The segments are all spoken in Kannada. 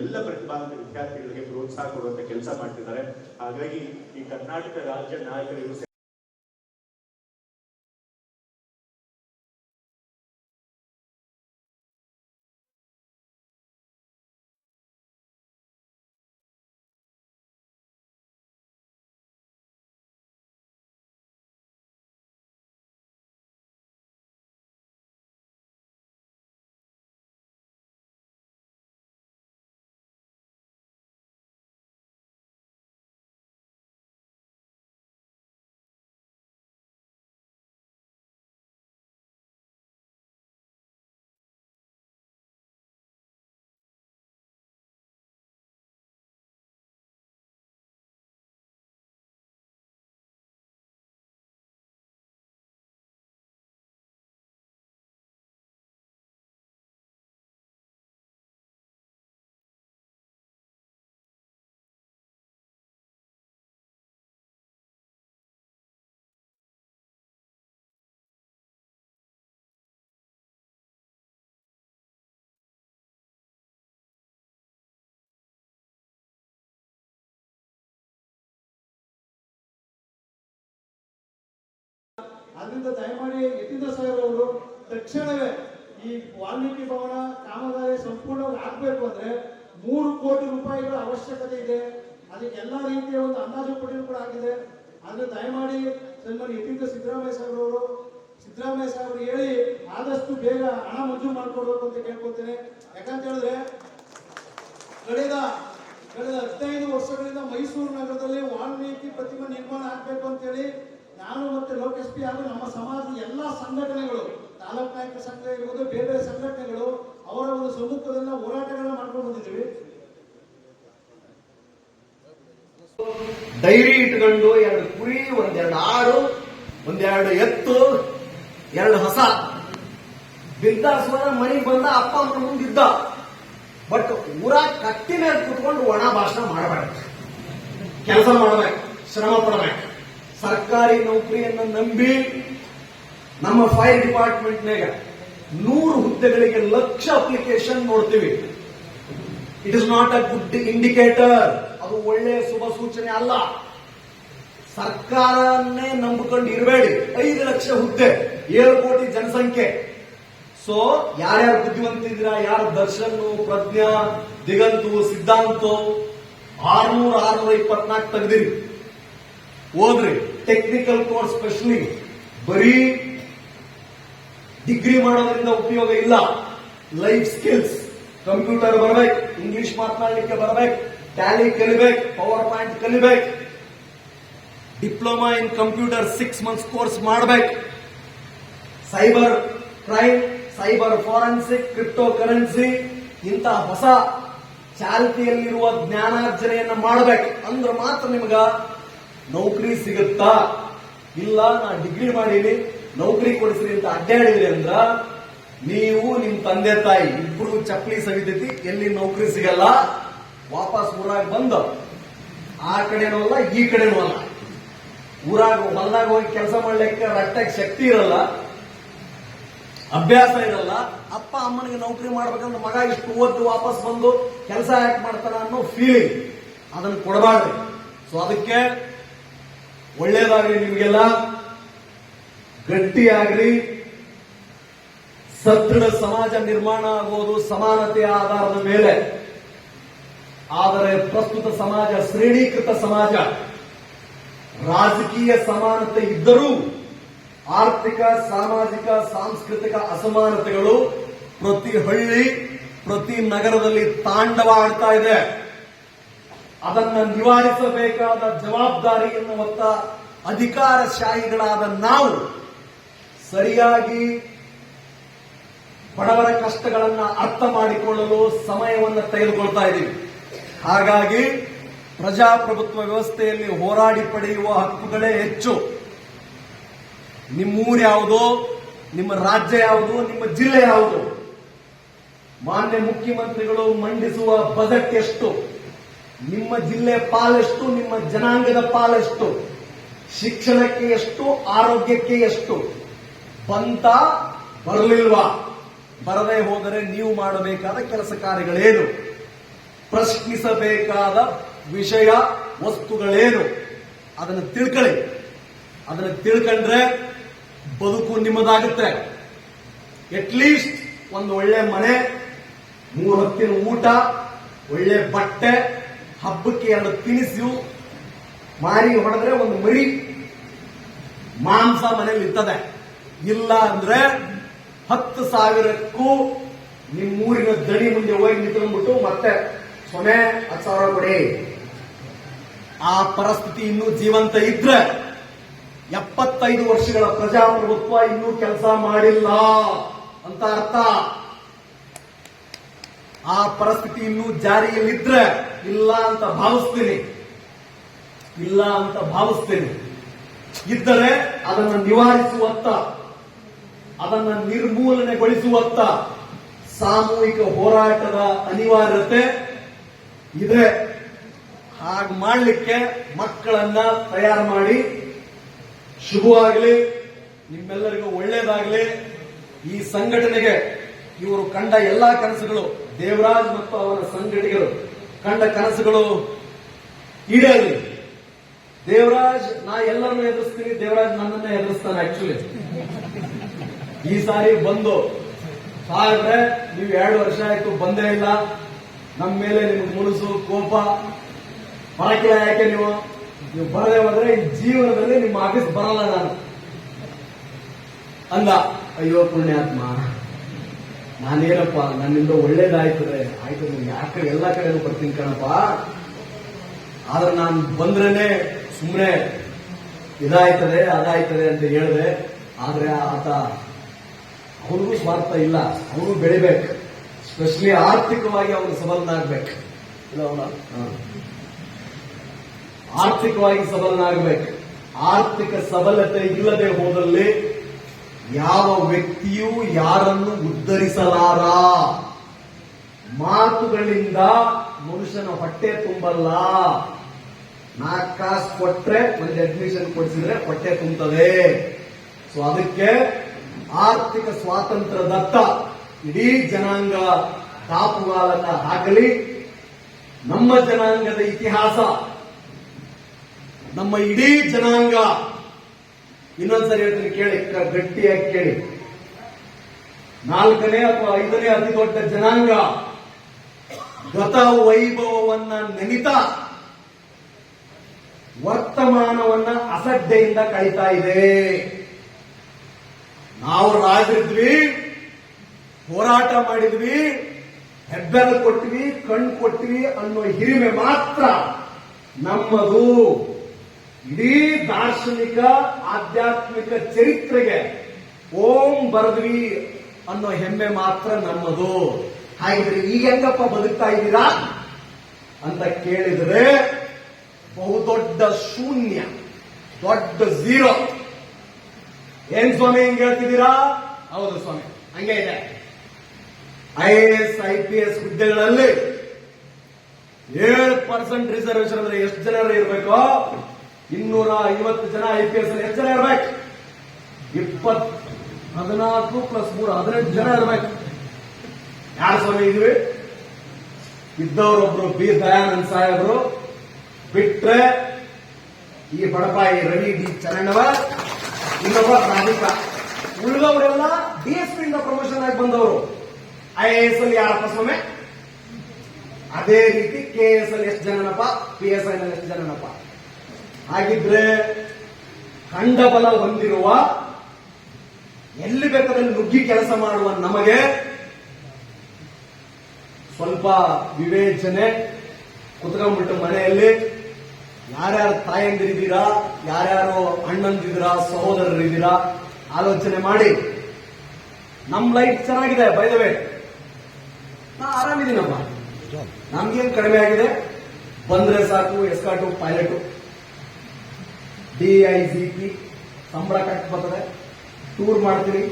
ಎಲ್ಲ ಪ್ರತಿಭಾವಂತ ವಿದ್ಯಾರ್ಥಿಗಳಿಗೆ ಪ್ರೋತ್ಸಾಹ ಕೊಡುವಂತ ಕೆಲಸ ಮಾಡ್ತಿದ್ದಾರೆ. ಹಾಗಾಗಿ ಈ ಕರ್ನಾಟಕ ರಾಜ್ಯ ನಾಯಕರು ಅದರಿಂದ ದಯಮಾಡಿ ಯತೀಂದ್ರ ಸಾಹೇಬ್ ಅವರು ತಕ್ಷಣವೇ ಈ ವಾಲ್ಮೀಕಿ ಭವನ, ಕಾಮಗಾರಿ ಸಂಪೂರ್ಣವಾಗಿ ಆಗ್ಬೇಕು ಅಂದ್ರೆ ಮೂರು ಕೋಟಿ ರೂಪಾಯಿಗಳ ಅವಶ್ಯಕತೆ ಇದೆ. ಅದಕ್ಕೆ ಎಲ್ಲ ರೀತಿಯ ಒಂದು ಅಂದಾಜು ಪಟ್ಟಿಯೂ ಕೂಡ ಆಗಿದೆ. ಆದರೆ ದಯಮಾಡಿ ಸನ್ಮಾನ್ಯ ಯತೀಂದ್ರ ಸಿದ್ದರಾಮಯ್ಯ ಸಾಹೇಬ್ ಅವರು, ಸಿದ್ದರಾಮಯ್ಯ ಸಾಗರ್ ಹೇಳಿ ಆದಷ್ಟು ಬೇಗ ಹಣ ಮಂಜೂರು ಮಾಡ್ಕೊಡ್ಬೇಕು ಅಂತ ಕೇಳ್ಕೊಳ್ತೇನೆ. ಯಾಕಂತ ಹೇಳಿದ್ರೆ ಕಳೆದ ಕಳೆದ ಹದಿನೈದು ವರ್ಷಗಳಿಂದ ಮೈಸೂರು ನಗರದಲ್ಲಿ ವಾಲ್ಮೀಕಿ ಪ್ರತಿಮೆ ನಿರ್ಮಾಣ ಆಗ್ಬೇಕು ಅಂತೇಳಿ ನಾನು ಮತ್ತೆ ಲೋಕೇಶ್ ಪಿ ಹಾಗೂ ನಮ್ಮ ಸಮಾಜದ ಎಲ್ಲಾ ಸಂಘಟನೆಗಳು, ತಾಲೂಕು ನಾಯಕರ ಸಂಘ ಇರ್ಬೋದು, ಬೇರೆ ಬೇರೆ ಸಂಘಟನೆಗಳು, ಅವರ ಒಂದು ಸಮ್ಮುಖದಿಂದ ಹೋರಾಟಗಳನ್ನ ಮಾಡ್ಕೊಂಡು ಬಂದಿದ್ದೀವಿ. ಡೈರಿ ಇಟ್ಕೊಂಡು ಎರಡು ಕುರಿ, ಒಂದೆರಡು ಆರು ಒಂದೆರಡು ಎತ್ತು, ಎರಡು ಹಸ. ಬಿದ್ದಾಸುವರ ಮನೆಗೆ ಬಂದ ಅಪ್ಪ ಅಮ್ಮ ಮುಂದಿದ್ದ ಬಟ್ ಊರ ಕಟ್ಟಿ ಮೇಲೆ ಕುತ್ಕೊಂಡು ಒಣ ಭಾಷಣ ಮಾಡಬೇಕು ಕೆಲಸ ಮಾಡಬೇಕು, ಶ್ರಮ ಪಡಬೇಕು. ಸರ್ಕಾರಿ ನೌಕರಿಯನ್ನು ನಂಬಿ ನಮ್ಮ ಫೈರ್ ಡಿಪಾರ್ಟ್ಮೆಂಟ್ನಾಗ ನೂರು ಹುದ್ದೆಗಳಿಗೆ ಲಕ್ಷ ಅಪ್ಲಿಕೇಶನ್ ನೋಡ್ತೀವಿ. It is not a good indicator ಅದು ಒಳ್ಳೆಯ ಶುಭ ಸೂಚನೆ ಅಲ್ಲ. ಸರ್ಕಾರನ್ನೇ ನಂಬಿಕೊಂಡು ಇರಬೇಡಿ. ಐದು ಲಕ್ಷ ಹುದ್ದೆ, ಏಳು ಕೋಟಿ ಜನಸಂಖ್ಯೆ. ಸೊ ಯಾರ್ಯಾರು ಬುದ್ಧಿವಂತಿದ್ದೀರಾ? ಯಾರು ದರ್ಶನ್, ಪ್ರಜ್ಞಾ, ದಿಗಂತು, ಸಿದ್ಧಾಂತು? ಆರ್ನೂರ ಆರ್ನೂರ ಇಪ್ಪತ್ನಾಲ್ಕು ತೆಗೆದಿರಿ. ಓದ್ರಿ ಟೆಕ್ನಿಕಲ್ ಕೋರ್ಸ್ ಸ್ಪೆಷಲಿ ಬರೀ ಡಿಗ್ರಿ ಮಾಡೋದ್ರಿಂದ ಉಪಯೋಗ ಇಲ್ಲ. ಲೈಫ್ ಸ್ಕಿಲ್ಸ್ ಕಂಪ್ಯೂಟರ್ ಬರಬೇಕು ಇಂಗ್ಲಿಷ್ ಮಾತನಾಡಲಿಕ್ಕೆ ಬರಬೇಕು ಟ್ಯಾಲಿ ಕಲಿಬೇಕು ಪವರ್ ಪಾಯಿಂಟ್ ಕಲಿಬೇಕು. Diploma in computer six months course ಮಾಡಬೇಕು. Cyber crime cyber forensic cryptocurrency ಇಂತಹ ಹೊಸ ಚಾಲ್ತಿಯಲ್ಲಿರುವ ಜ್ಞಾನಾರ್ಜನೆಯನ್ನು ಮಾಡಬೇಕು. ಅಂದ್ರೆ ಮಾತ್ರ ನಿಮ್ಗ ನೌಕರಿ ಸಿಗುತ್ತಾ? ಇಲ್ಲ, ನಾ ಡಿಗ್ರಿ ಮಾಡೀನಿ, ನೌಕರಿ ಕೊಡಿಸ್ರಿ ಅಂತ ಅಡ್ಡಾಡಿದ್ರಿ ಅಂದ್ರ, ನೀವು ನಿಮ್ ತಂದೆ ತಾಯಿ, ಇಬ್ರು ಚಪ್ಪಲಿ ಸವಿತೈತಿ, ಎಲ್ಲಿ ನೌಕರಿ ಸಿಗಲ್ಲ, ವಾಪಸ್ ಊರಾಗ ಬಂದ. ಆ ಕಡೆನೂ ಅಲ್ಲ, ಈ ಕಡೆನೂ ಅಲ್ಲ. ಊರಾಗ ಹೊಲ್ದಾಗ ಹೋಗಿ ಕೆಲಸ ಮಾಡ್ಲಿಕ್ಕೆ ರಟ್ಟಾಗಿ ಶಕ್ತಿ ಇರಲ್ಲ, ಅಭ್ಯಾಸ ಇರಲ್ಲ, ಅಪ್ಪ ಅಮ್ಮನಿಗೆ ನೌಕರಿ ಮಾಡ್ಬೇಕಂದ್ರೆ ಮಗ ಇಷ್ಟು ಓದ್ದು ವಾಪಸ್ ಬಂದು ಕೆಲಸ ಯಾಕೆ ಮಾಡ್ತಾರ ಅನ್ನೋ ಫೀಲಿಂಗ್ ಅದನ್ನು ಕೊಡಬಾರ್ದು. ಸೊ ಅದಕ್ಕೆ ಒಳ್ಳೇದಾಗ್ಲಿ ನಿಮ್ಗೆಲ್ಲ. ಗಟ್ಟಿಯಾಗ್ರಿ. ಸದೃಢ ಸಮಾಜ ನಿರ್ಮಾಣ ಆಗುವುದು ಸಮಾನತೆಯ ಆಧಾರದ ಮೇಲೆ. ಆದರೆ ಪ್ರಸ್ತುತ ಸಮಾಜ, ಶ್ರೇಣೀಕೃತ ಸಮಾಜ, ರಾಜಕೀಯ ಸಮಾನತೆ ಇದ್ದರೂ ಆರ್ಥಿಕ, ಸಾಮಾಜಿಕ, ಸಾಂಸ್ಕೃತಿಕ ಅಸಮಾನತೆಗಳು ಪ್ರತಿ ಹಳ್ಳಿ, ಪ್ರತಿ ನಗರದಲ್ಲಿ ತಾಂಡವ ಆಡ್ತಾ ಇದೆ. ಅದನ್ನ ನಿವಾರಿಸಬೇಕಾದ ಜವಾಬ್ದಾರಿ ಹೊತ್ತ ಅಧಿಕಾರಶಾಹಿಗಳಾದ ನಾವು ಸರಿಯಾಗಿ ಬಡವರ ಕಷ್ಟಗಳನ್ನು ಅರ್ಥ ಮಾಡಿಕೊಳ್ಳಲು ಸಮಯವನ್ನು ತೆಗೆದುಕೊಳ್ತಾ ಇದ್ದೀವಿ. ಹಾಗಾಗಿ ಪ್ರಜಾಪ್ರಭುತ್ವ ವ್ಯವಸ್ಥೆಯಲ್ಲಿ ಹೋರಾಡಿ ಪಡೆಯುವ ಹಕ್ಕುಗಳೇ ಹೆಚ್ಚು. ನಿಮ್ಮೂರು ಯಾವುದು, ನಿಮ್ಮ ರಾಜ್ಯ ಯಾವುದು, ನಿಮ್ಮ ಜಿಲ್ಲೆ ಯಾವುದು? ಮಾನ್ಯ ಮುಖ್ಯಮಂತ್ರಿಗಳು ಮಂಡಿಸುವ ಬಜೆಟ್ ಎಷ್ಟು? ನಿಮ್ಮ ಜಿಲ್ಲೆ ಪಾಲೆಷ್ಟು ನಿಮ್ಮ ಜನಾಂಗದ ಪಾಲೆಷ್ಟು ಶಿಕ್ಷಣಕ್ಕೆ ಎಷ್ಟು, ಆರೋಗ್ಯಕ್ಕೆ ಎಷ್ಟು? ಬಂತ ಬರಲಿಲ್ವಾ? ಬರದೇ ಹೋದರೆ ನೀವು ಮಾಡಬೇಕಾದ ಕೆಲಸ ಕಾರ್ಯಗಳೇನು? ಪ್ರಶ್ನಿಸಬೇಕಾದ ವಿಷಯ, ವಸ್ತುಗಳೇನು? ಅದನ್ನು ತಿಳ್ಕೊಳ್ಳಿ. ಅದನ್ನು ತಿಳ್ಕೊಂಡ್ರೆ ಬದುಕು ನಿಮ್ಮದಾಗುತ್ತೆ. ಅಟ್ಲೀಸ್ಟ್ ಒಂದು ಒಳ್ಳೆ ಮನೆ, ಮೂರು ಹೊತ್ತಿನ ಊಟ, ಒಳ್ಳೆ ಬಟ್ಟೆ ಹಬ್ಬಕ್ಕೆ ಎರಡು ತಿನಿಸು, ಮಾರಿ ಹೊಡೆದ್ರೆ ಒಂದು ಮರಿ, ಮಾಂಸ ಮನೇಲಿ ಇರ್ತದೆ. ಇಲ್ಲ ಅಂದ್ರೆ ಹತ್ತು ಸಾವಿರಕ್ಕೂ ನಿಮ್ಮೂರಿನ ದಣಿ ಮುಂದೆ ಹೋಗಿ ನಿಂತ್ಕೊಂಡ್ಬಿಟ್ಟು ಮತ್ತೆ ಸೊನೆ ಹತ್ತು ಸಾವಿರ ಕೊಡಿ. ಆ ಪರಿಸ್ಥಿತಿ ಇನ್ನೂ ಜೀವಂತ ಇದ್ರೆ ಎಪ್ಪತ್ತೈದು ವರ್ಷಗಳ ಪ್ರಜಾಪ್ರಭುತ್ವ ಇನ್ನೂ ಕೆಲಸ ಮಾಡಿಲ್ಲ ಅಂತ ಅರ್ಥ. ಆ ಪರಿಸ್ಥಿತಿ ಇನ್ನೂ ಜಾರಿಯಲ್ಲಿದ್ರೆ ಇಲ್ಲ ಅಂತ ಭಾವಿಸ್ತೀನಿ. ಇಲ್ಲ ಅಂತ ಭಾವಿಸ್ತೀನಿ. ಇದ್ದರೆ ಅದನ್ನು ನಿವಾರಿಸುವತ್ತ, ಅದನ್ನ ನಿರ್ಮೂಲನೆಗೊಳಿಸುವತ್ತ ಸಾಮೂಹಿಕ ಹೋರಾಟದ ಅನಿವಾರ್ಯತೆ ಇದೆ. ಹಾಗೆ ಮಾಡಲಿಕ್ಕೆ ಮಕ್ಕಳನ್ನ ತಯಾರು ಮಾಡಿ, ಶುಭವಾಗಲಿ, ನಿಮ್ಮೆಲ್ಲರಿಗೂ ಒಳ್ಳೇದಾಗಲಿ. ಈ ಸಂಘಟನೆಗೆ ಇವರು ಕಂಡ ಎಲ್ಲಾ ಕನಸುಗಳು ದೇವರಾಜ್ ಮತ್ತು ಅವರ ಸಂಘಟಿಗರು ಕಂಡ ಕನಸುಗಳು ಈಡೇರಲಿ. ದೇವರಾಜ್, ನಾ ಎಲ್ಲರನ್ನು ಎದುರಿಸ್ತೀನಿ. ದೇವರಾಜ್ ನನ್ನನ್ನೇ ಎದುರಿಸ್ತಾನೆ ಆಕ್ಚುಲಿ ಈ ಸಾರಿ ಬಂದು ಸಾಹೇಬ್ರೆ ನೀವು ಎರಡು ವರ್ಷ ಆಯ್ತು ಬಂದೇ ಇಲ್ಲ. ನಮ್ಮ ಮೇಲೆ ನಿಮ್ಗೆ ಮುಳುಸು ಕೋಪ. ಪರಕಿಲ ಯಾಕೆ ನೀವು? ನೀವು ಬರದೇ ಹೋದ್ರೆ ಈ ಜೀವನದಲ್ಲಿ ನಿಮ್ಮ ಆಫೀಸ್ ಬರಲ್ಲ ನಾನು. ಅಂದ ಅಯ್ಯೋ ಪುಣ್ಯಾತ್ಮ. ನಾನೇನಪ್ಪ ನನ್ನಿಂದ ಒಳ್ಳೇದಾಯ್ತದೆ. ಆಯ್ತು ನೀವು ಯಾಕೆ ಎಲ್ಲ ಕಡೆನೂ ಬರ್ತೀನಿ ಕಣಪ್ಪ? ಆದ್ರೆ ನಾನು ಬಂದ್ರೇನೆ ಸುಮ್ಮನೆ ಇದಾಯ್ತದೆ, ಅದಾಯ್ತದೆ ಅಂತ ಹೇಳಿದೆ. ಆದ್ರೆ ಆತ, ಅವ್ರಿಗೂ ಸ್ವಾರ್ಥ ಇಲ್ಲ. ಅವನು ಬೆಳಿಬೇಕು. ಸ್ಪೆಷಲಿ ಆರ್ಥಿಕವಾಗಿ ಅವನು ಸಬಲನಾಗ್ಬೇಕು. ಇಲ್ಲ ಆರ್ಥಿಕವಾಗಿ ಸಬಲನಾಗಬೇಕು. ಆರ್ಥಿಕ ಸಬಲತೆ ಇಲ್ಲದೆ ಹೋದಲ್ಲಿ ಯಾವ ವ್ಯಕ್ತಿಯೂ ಯಾರನ್ನು ಉದ್ಧರಿಸಲಾರ? ಮಾತುಗಳಿಂದ ಮನುಷ್ಯನ ಹೊಟ್ಟೆ ತುಂಬಲ್ಲ. ನಾಲ್ಕು ಕಾಸು ಕೊಟ್ರೆ ಒಂದು ಅಡ್ಮಿಷನ್ ಕೊಡಿಸಿದ್ರೆ ಹೊಟ್ಟೆ ತುಂಬುತ್ತದೆ. ಸೊ ಅದಕ್ಕೆ ಆರ್ಥಿಕ ಸ್ವಾತಂತ್ರ್ಯದತ್ತ ಇಡೀ ಜನಾಂಗ ಕಾಪುಗಾಲನ್ನ ಹಾಕಲಿ ನಮ್ಮ ಜನಾಂಗದ ಇತಿಹಾಸ, ನಮ್ಮ ಇಡೀ ಜನಾಂಗ ಇನ್ನೊಂದ್ಸರಿ ಹೇಳ್ತೀನಿ, ಕೇಳಿ ಗಟ್ಟಿಯಾಗಿ ಕೇಳಿ. ನಾಲ್ಕನೇ ಅಥವಾ ಐದನೇ ಅತಿ ದೊಡ್ಡ ಜನಾಂಗ ಗತ ವೈಭವವನ್ನ ನೆನಿತಾ, ವರ್ತಮಾನವನ್ನ ಅಸಡ್ಡೆಯಿಂದ ಕಳೀತಾ ಇದೆ. ನಾವು ರಾಜಿದ್ವಿ ಹೋರಾಟ ಮಾಡಿದ್ವಿ ಹೆಬ್ಬೆರಳು ಕೊಟ್ವಿ, ಕಣ್ಣು ಕೊಟ್ವಿ ಅನ್ನೋ ಹಿರಿಮೆ ಮಾತ್ರ ನಮ್ಮದು. ಇಡೀ ದಾರ್ಶನಿಕ ಆಧ್ಯಾತ್ಮಿಕ ಚರಿತ್ರೆಗೆ ಓಂ ಬರದ್ವಿ ಅನ್ನೋ ಹೆಮ್ಮೆ ಮಾತ್ರ ನಮ್ಮದು. ಹಾಗಿದ್ರೆ ಈಗ ಹೆಂಗಪ್ಪ ಬದುಕ್ತಾ ಇದ್ದೀರಾ? ಅಂತ ಕೇಳಿದ್ರೆ ಬಹುದೊಡ್ಡ ಶೂನ್ಯ ದೊಡ್ಡ ಝೀರೋ. ಏನ್ ಸ್ವಾಮಿ ಹಿಂಗ್ ಹೇಳ್ತಿದ್ದೀರಾ? ಹೌದು ಸ್ವಾಮಿ. ಹಂಗೆ ಇದೆ. I S I P S ಹುದ್ದೆಗಳಲ್ಲಿ ಏಳು ಪರ್ಸೆಂಟ್ ರಿಸರ್ವೇಶನ್ ಅಂದ್ರೆ ಎಷ್ಟು ಜನರು ಇರಬೇಕು? ಇನ್ನೂರ ಐವತ್ತು ಜನ ಐ ಪಿ ಎಸ್ ಎಷ್ಟು ಜನ ಇರ್ಬೇಕು? ಇಪ್ಪತ್ ಹದಿನಾಲ್ಕು ಪ್ಲಸ್ ಮೂರು, ಹದಿನೆಂಟು ಜನ ಇರ್ಬೇಕು. ಯಾರು ಸ್ವಾಮಿ ಇದ್ವಿ ಇದ್ದವರೊಬ್ರು ಬಿ. ದಯಾನಂದ್ ಸಾಹೇಬರು. ಬಿಟ್ರೆ ಈ ಬಡಪಾಯಿ ರವಿ ಡಿ. ಚರಣವ, ಇನ್ನೊಬ್ಬ ರಾಧಿಕಾ ಉಳಿದವರೆಲ್ಲ ಡಿ ಎಸ್ ಇಂದ ಪ್ರಮೋಷನ್ ಆಗಿ ಬಂದವರು. ಐ ಎ ಎಸ್ ಅಲ್ಲಿ ಯಾರಪ್ಪ ಸ್ವಾಮಿ? ಅದೇ ರೀತಿ ಕೆ ಎಸ್ ಅಲ್ಲಿ ಎಷ್ಟು ಜನನಪ್ಪ? ಪಿ ಎಸ್ ಐ ನಲ್ಲಿ ಎಷ್ಟು ಜನನಪ್ಪ? ಹಾಗಿದ್ರೆ ಖಂಡಬಲ ಹೊಂದಿರುವ ಎಲ್ಲಿ ಬೇಕಾದಲ್ಲಿ ನುಗ್ಗಿ ಕೆಲಸ ಮಾಡುವ ನಮಗೆ ಸ್ವಲ್ಪ ವಿವೇಚನೆ, ಕುತ್ಕೊಂಡ್ಬಿಟ್ಟು ಮನೆಯಲ್ಲಿ ಯಾರ್ಯಾರು ತಾಯಂದಿರಿದ್ದೀರಾ, ಯಾರ್ಯಾರು ಅಣ್ಣಂದಿದ್ದೀರಾ, ಸಹೋದರರಿದ್ದೀರಾ, ಆಲೋಚನೆ ಮಾಡಿ. ನಮ್ ಲೈಫ್ ಚೆನ್ನಾಗಿದೆ ಬೈದವೆ ನಾ ಆರಾಮಿದ್ದೀನಪ್ಪ. ನಮ್ಗೇನು ಕಡಿಮೆ ಆಗಿದೆ? ಬಂದ್ರೆ ಸಾಕು escort pilot D I G P ಸಂಬಳ ಕಟ್ಟಿ ಬರ್ತದೆ. ಟೂರ್ ಮಾಡ್ತೀರಿ.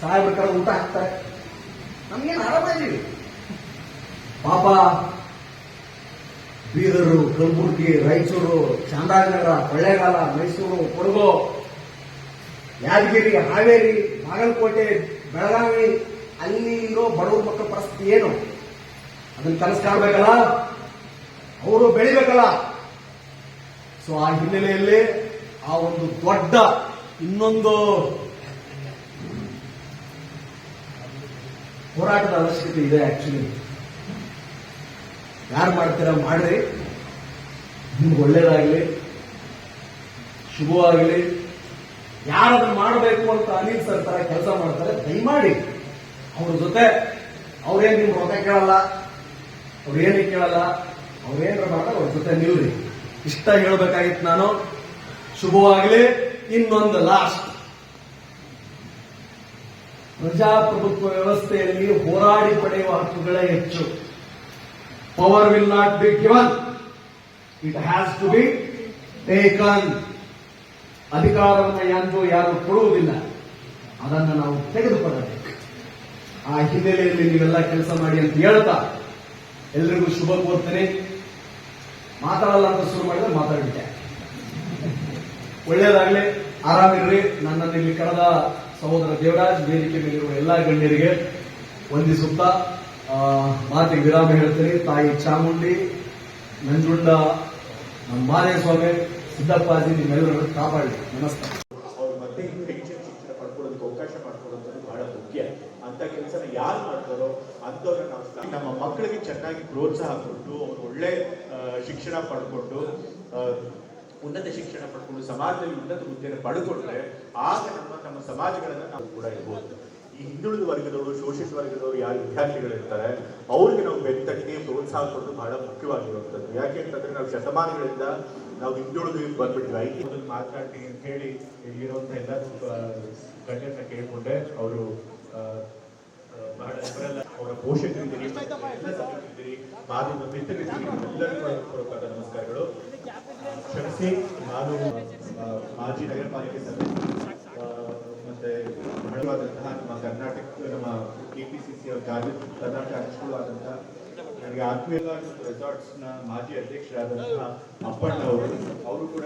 ಸಾಹೇಬ್ರ ಕಡೆ ಊಟ ಹಾಕ್ತಾರೆ. ನಮ್ಗೇನು ಆರಾಮಾಗಿದ್ದೀವಿ ಪಾಪ ಬೀದರು ಕಲಬುರಗಿ ರಾಯಚೂರು ಚಾಮರಾಜನಗರ ಕೊಳ್ಳೇಗಾಲ ಮೈಸೂರು ಕೊಡಗು ಯಾದಗಿರಿ ಹಾವೇರಿ ಬಾಗಲಕೋಟೆ ಬೆಳಗಾವಿ ಅಲ್ಲಿ ಇರೋ ಬಡವ್ರ ಮಕ್ಕಳ ಪರಿಸ್ಥಿತಿ ಏನು? ಅದನ್ನ ಕನಸು ಕಾಣಬೇಕಲ್ಲ ಅವರು ಬೆಳಿಬೇಕಲ್ಲ? ಸೊ ಆ ಹಿನ್ನೆಲೆಯಲ್ಲಿ ಆ ಒಂದು ದೊಡ್ಡ ಇನ್ನೊಂದು ಹೋರಾಟದ ಅವಶ್ಯಕತೆ ಇದೆ ಆಕ್ಚುಲಿ ಯಾರು ಮಾಡ್ತೀರಾ, ಮಾಡ್ರಿ. ನಿಮ್ಗೆ ಒಳ್ಳೇದಾಗ್ಲಿ, ಶುಭವಾಗಲಿ. ಯಾರು ಅದನ್ನ ಮಾಡಬೇಕು ಅಂತ ಅನಿಲ್ ಸರ್ ತರ ಕೆಲಸ ಮಾಡ್ತಾರೆ, ದಯಮಾಡಿ ಅವ್ರ ಜೊತೆ ಅವ್ರೇನು ನಿಮ್ಮ ರೊಕ್ಕ ಕೇಳಲ್ಲ, ಅವ್ರೇನು ಕೇಳಲ್ಲ ಅವ್ರೇನು ಮಾಡ್ತಾರೆ ಅವ್ರ ಜೊತೆ ನಿಲ್ರಿ. ಇಷ್ಟ ಹೇಳಬೇಕಾಗಿತ್ತು ನಾನು. ಶುಭವಾಗಲಿ. ಇನ್ನೊಂದು ಲಾಸ್ಟ್ ಪ್ರಜಾಪ್ರಭುತ್ವ ವ್ಯವಸ್ಥೆಯಲ್ಲಿ ಹೋರಾಡಿ ಪಡೆಯುವ ಹಕ್ಕುಗಳೇ ಹೆಚ್ಚು. Power will not be given it has to be taken ಅಧಿಕಾರವನ್ನು ಯಾರು ಯಾರು ಕೊಡುವುದಿಲ್ಲ. ಅದನ್ನು ನಾವು ತೆಗೆದುಕೊಳ್ಳಬೇಕು. ಆ ಹಿನ್ನೆಲೆಯಲ್ಲಿ ನೀವೆಲ್ಲ ಕೆಲಸ ಮಾಡಿ ಅಂತ ಹೇಳ್ತಾ ಎಲ್ರಿಗೂ ಶುಭ ಕೋರ್ತೇನೆ. ಮಾತಾಡಲ್ಲ ಅಂತ ಶುರು ಮಾಡಿದ್ರೆ ಮಾತಾಡ್ಬಿಟ್ಟೆ. ಒಳ್ಳೇದಾಗ್ಲಿ ಆರಾಮಿರ್ರಿ. ನನ್ನನ್ನು ಇಲ್ಲಿ ಕರೆದ ಸಹೋದರ ದೇವರಾಜ್, ವೇದಿಕೆ ಮೇಲಿರುವ ಎಲ್ಲಾ ಗಣ್ಯರಿಗೆ ವಂದಿಸುತ್ತಾ ಮಾತಿಗೆ ವಿರಾಮ ಹೇಳ್ತೀನಿ. ತಾಯಿ ಚಾಮುಂಡಿ, ನಂಜುಂಡ, ನಮ್ಮ ಮಾದೇಸ್ವಾಮಿ, ಸಿದ್ದಪ್ಪಾಜಿ, ನಿಮ್ಮೆಲ್ಲರನ್ನು ಕಾಪಾಡಿ. ನಮಸ್ಕಾರ. ಮತ್ತೆ ಪಡ್ಕೊಳ್ಳೋದಕ್ಕೆ ಅವಕಾಶ ಮಾಡ್ಕೊಡೋದು ಬಹಳ ಮುಖ್ಯ. ಅಂತ ಕೆಲಸ ಯಾರು ಮಾಡ್ತಾರೋ ಅಂತವ್ರನ್ನ ನಾವು ನಮ್ಮ ಮಕ್ಕಳಿಗೆ ಚೆನ್ನಾಗಿ ಪ್ರೋತ್ಸಾಹ ಕೊಟ್ಟು, ಅವ್ರು ಒಳ್ಳೆ ಶಿಕ್ಷಣ ಪಡ್ಕೊಂಡು ಉನ್ನತ ಶಿಕ್ಷಣ ಪಡ್ಕೊಂಡು, ಸಮಾಜದಲ್ಲಿ ಉನ್ನತ ಹುದ್ದೆಯನ್ನು ಪಡ್ಕೊಂಡ್ರೆ ಆಗ ನಮ್ಮ ನಮ್ಮ ಸಮಾಜಗಳನ್ನ ನಾವು ಕೂಡ ಇರ್ಬೋದು. ಈ ಹಿಂದುಳಿದ ವರ್ಗದವರು, ಶೋಷಿತ ವರ್ಗದವರು ಯಾರು ವಿದ್ಯಾರ್ಥಿಗಳಿರ್ತಾರೆ, ಅವ್ರಿಗೆ ನಾವು ಬೆಂತಕ್ಕೆ ಪ್ರೋತ್ಸಾಹ ಕೊಡೋದು ಬಹಳ ಮುಖ್ಯವಾಗಿರುವಂಥದ್ದು. ಯಾಕೆ ಅಂತಂದ್ರೆ ನಾವು ಶತಮಾನಗಳಿಂದ ನಾವು ಹಿಂದುಳಿದು ಬಂದ್ಬಿಟ್ವಿ ಐದು ಮಾತಾಡ್ತೀನಿ ಅಂತ ಹೇಳಿ ಇಲ್ಲಿರುವಂತ ಎಲ್ಲ ಗಣ್ಯರನ್ನ ಕೇಳ್ಕೊಂಡೆ. ಅವರ ಪೋಷಕರಿದ್ದೀರಿ ಸಭೆಗಳಿದ್ದೀರಿ ಮಾಧ್ಯಮ ಮಿತ್ರರಿದ್ದೀರಿ ಎಲ್ಲರಿಗೂ ಪೂರ್ವಕವಾದ ನಮಸ್ಕಾರಗಳು. ಕ್ಷಮಿಸಿ, ನಾನು ಮಾಜಿ ನಗರ ಪಾಲಿಕೆ ಸದಸ್ಯ ಮತ್ತೆ ಬಹಳವಾದಂತಹ ನಮ್ಮ ಕರ್ನಾಟಕ, ನಮ್ಮ ಕೆಪಿಸಿಸಿ ಕಾರ್ಯ ಪ್ರಧಾನ ಕಾರ್ಯದರ್ಶಿಗಳು ಆದಂತಹ ನನಗೆ ಆತ್ಮೀಯ ರೆಸಾರ್ಟ್ಸ್ನ ಮಾಜಿ ಅಧ್ಯಕ್ಷರಾದಂತಹ ಅಪ್ಪಣ್ಣ ಅವರು ಅವರು ಕೂಡ